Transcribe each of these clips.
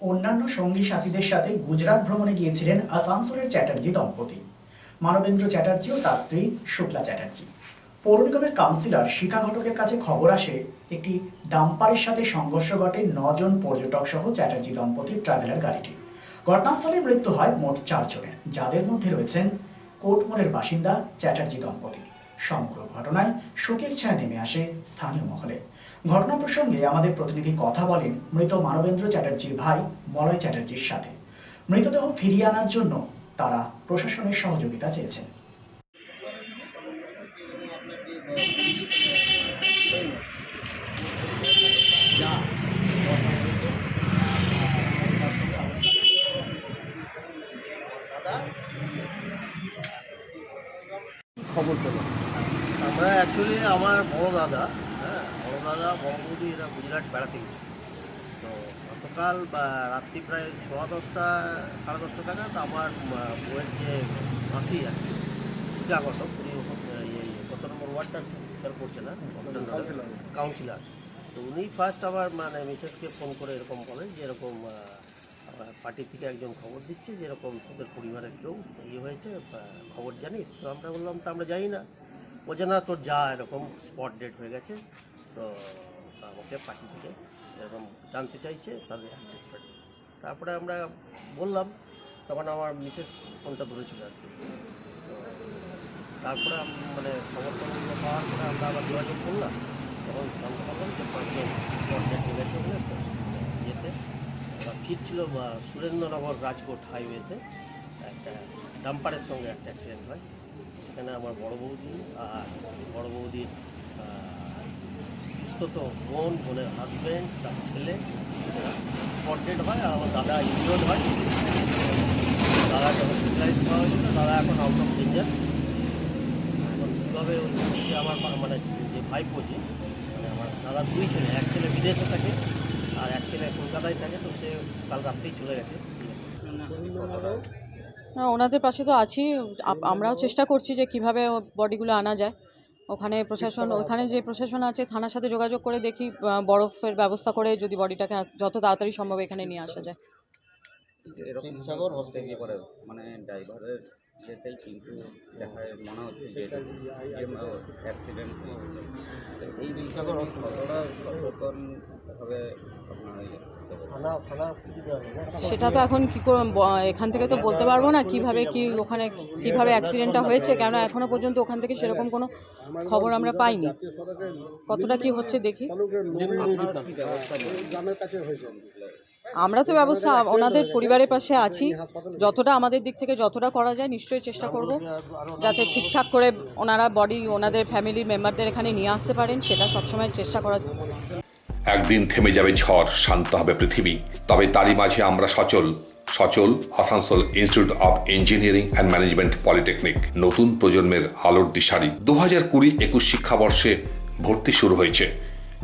অন্যান্য সঙ্গী সাথীদের সাথে গুজরাট ভ্রমণে গিয়েছিলেন আসানসোলের চ্যাটার্জি দম্পতি। মানবেন্দ্র চ্যাটার্জি ও তার স্ত্রী শুক্লা চ্যাটার্জি। পৌর নিগমের কাউন্সিলর শিখা ঘটকের কাছে খবর আসে, একটি ডাম্পারের সাথে সংঘর্ষ ঘটে নজন পর্যটক সহ চ্যাটার্জি দম্পতির ট্রাভেলার গাড়িটি। ঘটনাস্থলে মৃত্যু হয় মোট চারজনের, যাদের মধ্যে রয়েছেন কোটমোড়ের বাসিন্দা চ্যাটার্জি দম্পতি। সমগ্র ঘটনায় শোকের ছায়া নেমে আসে স্থানীয় মহলে। ঘটনা প্রসঙ্গে আমাদের প্রতিনিধি কথা বলেন মৃত মানবেন্দ্র চ্যাটার্জির ভাই মলয় চ্যাটার্জির সাথে। মৃতদেহ ফিরিয়ে আনার জন্য তারা প্রশাসনের সহযোগিতা চেয়েছেন। খবর পেল আমরা অ্যাকচুয়ালি আমার বড় দাদা হ্যাঁ বড় দাদা বড় বৌদি এরা গুজরাট বেড়াতে গেছে। তো গতকাল বা রাত্রি প্রায় সোয়া দশটা সাড়ে দশটা নাগাদ আমার আহ, বউয়ের যে মাসি আর কি শিকাগত উনি কত নম্বর ওয়ার্ডটা খেয়াল করছে না কাউন্সিলার তো উনি ফার্স্ট আবার মানে মিসেসকে ফোন করে এরকম বলেন যে এরকম পার্টি থেকে একজন খবর দিচ্ছে যে এরকম তোদের পরিবারের কেউ ইয়ে হয়েছে খবর জানিস, তো আমরা বললাম, তো আমরা জানি না। বলছে, না, তোর যা এরকম স্পট ডেট হয়ে গেছে, তো আমাকে পার্টি থেকে এরকম জানতে চাইছে, তাদের অ্যাড্রেস ফ্যাড্রেস তারপরে আমরা বললাম, তখন আমার মিসেস ফোনটা ধরেছিল আর কি। তারপরে মানে খবর পাওয়ার পরে আমরা আবার যোগাযোগ করলাম, তখন জানতে পারলাম যে পাঁচজন স্পট ডেট হয়ে গেছে ওখানে তো ইয়েতে ওরা ফিরছিল সুরেন্দ্রনগর রাজকোট হাইওয়েতে একটা ডাম্পারের সঙ্গে একটা অ্যাক্সিডেন্ট হয়। সেখানে আমার বড় বৌদি আর বড় বৌদির বিস্তত বোন বোনের হাজব্যান্ড তার ছেলে স্পটেড হয় আর আমার দাদা ইনজোর্ড হয়। দাদাকে হসপিটালাইজ করা হয়েছিল, দাদা এখন আউট অফ ডেঞ্জার এখন কীভাবে আমার মানে যে ভাইপো যে মানে আমার দাদা দুই ছেলে, এক ছেলে বিদেশে থাকে। আর এক ছেলে কলকাতায় থাকে তো সে কাল রাত্রেই চলে গেছে। ওনাদের পাশে তো আছি। আমরাও চেষ্টা করছি যে কীভাবে বডিগুলো আনা যায়। ওখানে প্রশাসন ওখানে যে প্রশাসন আছে থানার সাথে যোগাযোগ করে দেখি বরফের ব্যবস্থা করে যদি বডিটাকে যত তাড়াতাড়ি সম্ভব এখানে নিয়ে আসা যায়। মানে ড্রাইভারের কিন্তু দেখা মনে হচ্ছে যে অ্যাক্সিডেন্ট এই হবে আপনার ইয়ে সেটা তো এখন কি করে এখান থেকে তো বলতে পারব না কীভাবে কি ওখানে কীভাবে অ্যাক্সিডেন্টটা হয়েছে কেননা এখনও পর্যন্ত ওখান থেকে সেরকম কোনো খবর আমরা পাইনি। কতটা কি হচ্ছে দেখি। আমরা তো ব্যবস্থা ওনাদের পরিবারের পাশে আছি। যতটা আমাদের দিক থেকে যতটা করা যায় নিশ্চয়ই চেষ্টা করব যাতে ঠিকঠাক করে ওনারা বডি ওনাদের ফ্যামিলির মেম্বারদের এখানে নিয়ে আসতে পারেন সেটা সবসময় চেষ্টা করা একদিন থেমে যাবে ঝড় শান্ত হবে পৃথিবী। তবে তারই মাঝে আমরা সচল। সচল Asansol institute of engineering and management polytechnic নতুন প্রজন্মের আলোর দিশারি। দু হাজার কুড়ি একুশ শিক্ষাবর্ষে ভর্তি শুরু হয়েছে।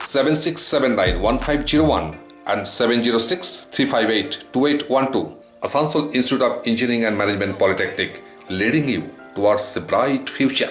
1501 and 706 358 2812. Asansol Institute of Engineering and Management Polytechnic, leading you towards the bright future.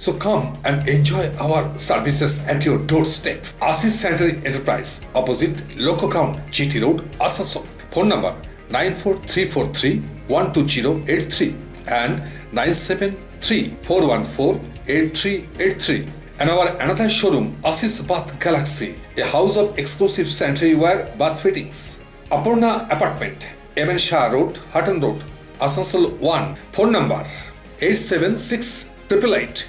So come and enjoy our services at your doorstep. Asis Sanitary Enterprise, opposite Lokokaun, GT Road, Asansol. Phone number 94343 and 973 And our another showroom, Asis Bath Galaxy, a house of exclusive sanitary wire bath fittings. Aparna Apartment, Evan Shah Road, Hutton Road, Asansol 1. Phone number 876 triple eight